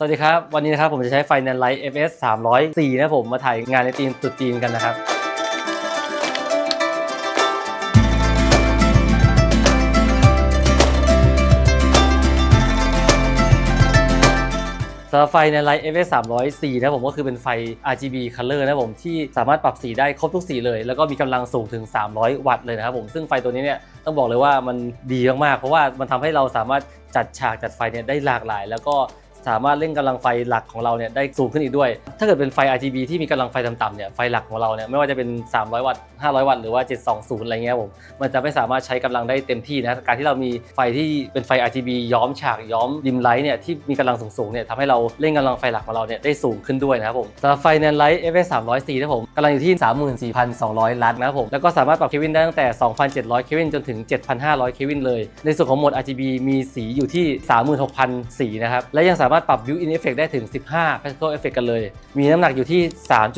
สวัสดีครับ วันนี้นะครับผมจะใช้ไฟ n a n Light FS 304นะผมมาถ่ายงานในทีมตรุษจีนกันนะครับสำหรับไฟใน Light FS 304นะผมก็คือเป็นไฟ RGB Color นะผมที่สามารถปรับสีได้ครบทุกสีเลย แล้วก็มีกำลังสูงถึง 300 วัตต์เลยนะครับผมซึ่งไฟตัวนี้เนี่ยต้องบอกเลยว่ามันดีมากๆ เพราะว่ามันทำให้เราสามารถจัดฉากจัดไฟเนี่ยได้หลากหลาย แล้วก็ สามารถเล่นกำลังไฟหลักของเราเนี่ยได้สูงขึ้นอีกด้วย ถ้าเกิดเป็นไฟ RGB ที่มีกำลังไฟต่ำๆเนี่ยไฟหลักของเราเนี่ยไม่ว่าจะเป็น 300 วัตต์ 500 วัตต์หรือว่า 720 อะไรเงี้ยผมมันจะไม่สามารถใช้กำลังได้เต็มที่นะการที่เรามีไฟที่เป็นไฟ RGB ย้อมฉากย้อมดิมไลท์เนี่ยที่มีกำลังสูงๆเนี่ยทำให้เราเล่นกำลังไฟหลักของเราเนี่ยได้สูงขึ้นด้วยนะครับผมสำหรับไฟแนนไลท์ FS 304นะผมกำลังอยู่ที่ 34,200 ลัตนะครับผมแล้วก็สามารถปรับเควินได้ตั้งแต่ 2,700 เควินจนถึง 7,500 เควินเลย ในส่วนของโหมด RGB มีสีอยู่ที่ 36,000 สีนะครับและยังสาามารถปรับ Built-in Effect ได้ถึง 15 Practical Effect กันเลย มีน้ำหนักอยู่ที่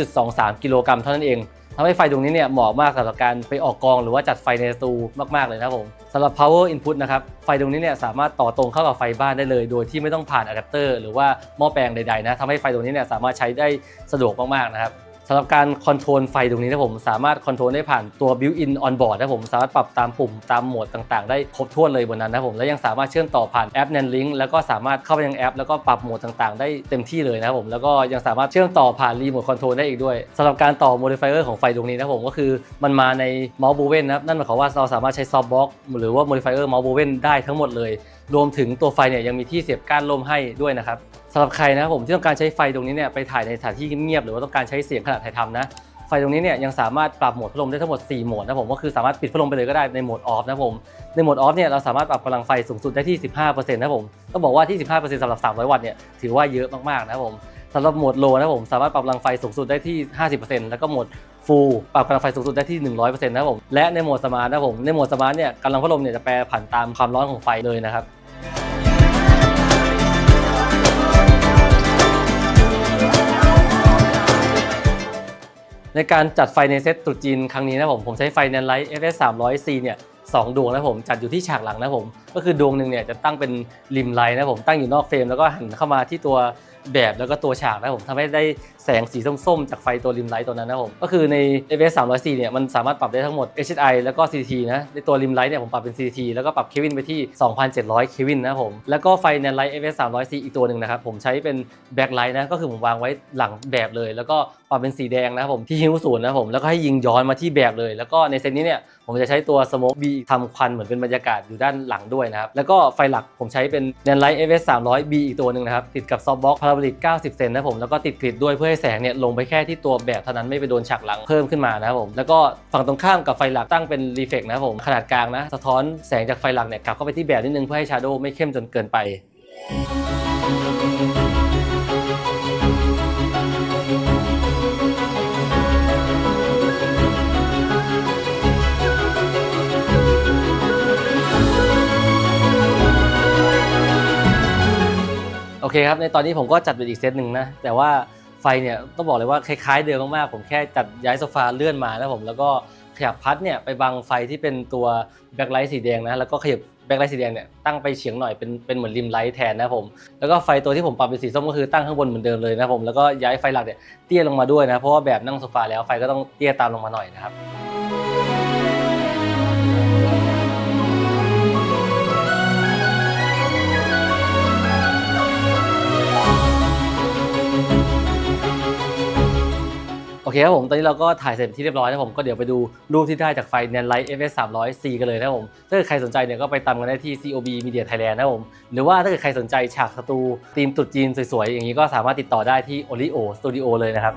3.23 กิโลกรัมเท่านั้นเองทำให้ไฟดวงนี้เนี่ยเหมาะมากสำหรับการไปออกกองหรือว่าจัดไฟในสตูมาก ๆ เลยนะครับผมสำหรับ power input นะครับไฟดวงนี้เนี่ยสามารถต่อตรงเข้ากับไฟบ้านได้เลย โดยที่ไม่ต้องผ่านอะแดปเตอร์หรือว่าหม้อแปลงใดๆนะทำให้ไฟดวงนี้เนี่ยสามารถใช้ได้สะดวกมาก ๆ นะครับ สำหรับการคอนโทรลไฟตรงนี้นะผมสามารถคอนโทรลได้ผ่านตัว built-in on board นะผมสามารถปรับตามปุ่มตามโหมดต่างๆ ได้ครบถ้วนเลยบนนั้นนะผมและยังสามารถเชื่อมต่อผ่านแอป Nan Link แล้วก็สามารถเข้าไปยังแอป แล้วก็ปรับโหมดต่างๆ ได้เต็มที่เลยนะครับผมแล้วก็ยังสามารถเชื่อมต่อผ่านรีโมทคอนโทรลได้อีกด้วยสำหรับการต่อ modifier ของไฟตรงนี้นะผมก็คือมันมาใน mouse b o w e n นะครับนั่นหมายความว่าเราสามารถใช้ softbox หรือว่า modifier mouse b o w e n ได้ทั้งหมดเลย รวมถึงตัวไฟเนี่ยยังมีที่เสียบก้านลมให้ด้วยนะครับสำหรับใครนะครับผมที่ต้องการใช้ไฟตรงนี้เนี่ยไปถ่ายในสถานที่เงียบหรือว่าต้องการใช้เสียงขณะถ่ายทำนะไฟตรงนี้เนี่ยยังสามารถปรับโหมดพัดลมได้ทั้งหมด 4 โหมดนะผมก็คือสามารถปิดพัดลมไปเลยก็ได้ในโหมดออฟนะผมในโหมดออฟเนี่ยเราสามารถปรับกำลังไฟสูงสุดได้ที่ 15%นะผมต้องบอกว่าที่ 15%สำหรับ 300 วัตต์เนี่ยถือว่าเยอะมากๆนะผมสำหรับโหมดโลนะผมสามารถปรับกำลังไฟสูงสุดได้ที่ 50%แล้วก็โหมดฟูลปรับกำลังไฟสูงสุดได้ที่ 100%นะผมและในโหมดสมาร์ทนะผมในโหมดสมาร์ทเนี่ยกำลังพัดลมเนี่ยจะแปรผันตามความร้อนของไฟเลยนะครับ ในการจัดไฟในเซตตรุษจีนครั้งนี้นะผมผมใช้ไฟแนนไลท์ FS 300 C เนี่ย สองดวงนะผมจัดอยู่ที่ฉากหลังนะผมก็คือดวงหนึ่งเนี่ยจะตั้งเป็นริมไลท์นะผมตั้งอยู่นอกเฟรมแล้วก็หันเข้ามาที่ตัวแบบแล้วก็ตัวฉากนะผมทำให้ได้แสงสีส้มๆ จากไฟตัวริมไลท์ตัวนั้นนะผมก็คือใน FS 300 C เนี่ยมันสามารถปรับได้ทั้งหมด HDI แล้วก็ C T นะในตัวริมไลท์เนี่ยผมปรับเป็น C T แล้วก็ปรับเควินไปที่ 2,700 เควินนะผมแล้วก็ไฟแนไลท์ FS 300 C อีกตัวหนึ่งนะครับผมใช้เป็นแบ็คไลท์นะก็คือผมวางไว้หลังแบบเลย แล้วก็ปรับเป็นสีแดงนะผมที่ฮิ้วศูนย์นะผมแล้วก็ให้ยิงย้อนมาที่แบบเลย แล้วก็ในเซตนี้เนี่ย ผมจะใช้ตัวสโมกบีทำควันเหมือนเป็นบรรยากาศอยู่ด้านหลังด้วยนะครับ แล้วก็ไฟหลักผมใช้เป็นแนนไลท์ FS 300 B อีกตัวหนึ่งนะครับ ติดกับซอฟต์บ็อกพาราโบลิก90 เซนนะผม แล้วก็ติดกริดด้วยเพื่อให้แสงเนี่ยลงไปแค่ที่ตัวแบบเท่านั้นไม่ไปโดนฉากหลังเพิ่มขึ้นมานะครับผม แล้วก็ฝั่งตรงข้ามกับไฟหลักตั้งเป็นรีเฟกนะครับผมขนาดกลางนะสะท้อนแสงจากไฟหลักเนี่ยกลับเข้าไปที่แบบนิดนึงเพื่อให้ชาโดว์ไม่เข้มจนเกินไป เคครับ ในตอนนี้ผมก็จัดเป็นอีกเซตหนึ่งนะ แต่ว่าไฟเนี่ยต้องบอกเลยว่าคล้ายๆเดิมมากๆ ผมแค่จัดย้ายโซฟาเลื่อนมานะผมแล้วก็ขยับพัดเนี่ยไปบังไฟที่เป็นตัวแบ็คไลท์สีแดงนะ แล้วก็ขยับแบ็คไลท์สีแดงเนี่ยตั้งไปเฉียงหน่อยเป็นเป็นเหมือนริมไลท์แทนนะผมแล้วก็ไฟตัวที่ผมปรับเป็นสีส้มก็คือตั้งข้างบนเหมือนเดิมเลยนะผมแล้วก็ย้ายไฟหลักเนี่ยเตี้ยลงมาด้วยนะเพราะว่าแบบนั่งโซฟาแล้วไฟก็ต้องเตี้ยตามลงมาหน่อยนะครับ เคครับผม ตอนนี้เราก็ถ่ายเสร็จที่เรียบร้อยนะผม ก็เดี๋ยวไปดูรูปที่ได้จากไฟแนนไลท์ FS 300 C กันเลยนะครับผม ถ้าเกิดใครสนใจเนี่ยก็ไปตามกันได้ที่ COB Media Thailand นะครับผม หรือว่าถ้าเกิดใครสนใจฉากสตูตีมตุดจีนสวยๆ อย่างนี้ก็สามารถติดต่อได้ที่ Olio Studio เลยนะครับ